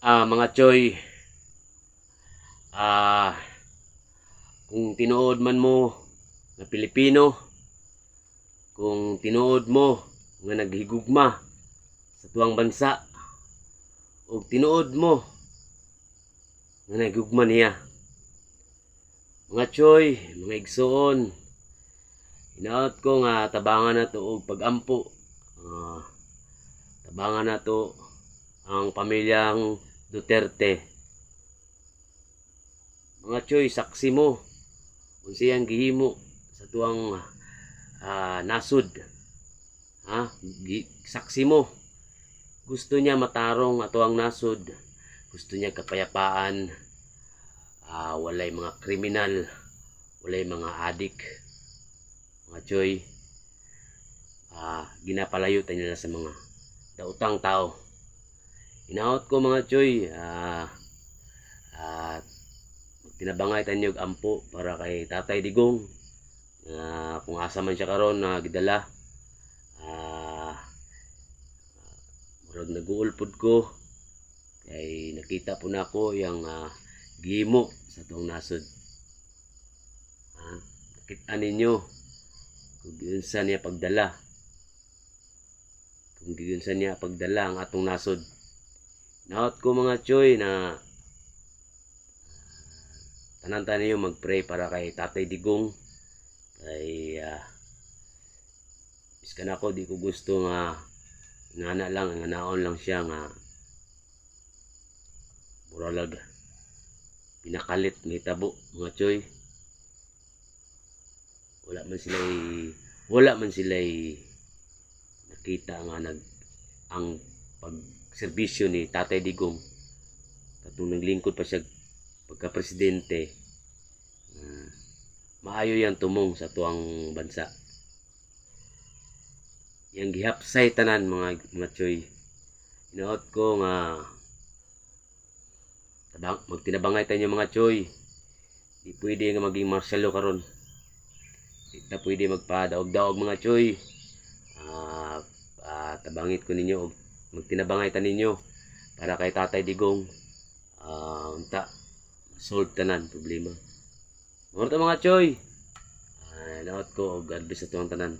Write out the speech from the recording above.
Ah, mga choy. Ah, kung tinuod man mo na Pilipino, kung tinuod mo nga naghigugma sa tuwang bansa, o tinuod mo nga naghigugma niya. Mga choy, mga igsoon, hinaot ko nga tabangan na to og pagampo. Ah, tabangan na to ang pamilyang Duterte. Mga choy, saksi mo. Kung siyang gihimo sa tuwang ah, nasud. Ha? Saksi mo. Gusto niya matarong ato ang nasud. Gusto niya kapayapaan. Ah, walay mga kriminal. Walay mga adik. Mga choy. Ah, ginapalayo tayo nila sa mga dautang tao. Inaot ko mga choy, ah, at tinabangay tayo og ampo para kay Tatay Digong. na kung asa man siya karon na gidala. Ah, murag naguulpod ko. Kay nakita po na ako yung ah, gimo sa tuong nasod. Ah, nakita ninyo kung yun sa niya pagdala. Kung yun sa niya pagdala ang atong nasod. Naot ko mga choy na tanan tayo ninyo mag-pray para kay Tatay Digong. Kay uh, iskan ako di ko gusto nga ngana lang nga naon lang siya nga muralag pinakalit may tabo mga choy wala man sila wala man sila nakita nga nag ang pagserbisyo ni Tatay Digong. Katong naglingkod pa siya pagka presidente uh, maayo yan tumong sa tuang bansa. Yang gihapsay tanan mga mga choy inuot ko nga tabang magtinabangay tayo mga choy di pwede nga maging marshalo karon. Di ta pwede magpadaog-daog mga choy ah ah, tabangit ko ninyo og magtinabangay ta ninyo para kay Tatay Digong ah unta solve tanan problema Mga mga choy. Ah, naot ko og advice sa tuwang tanan.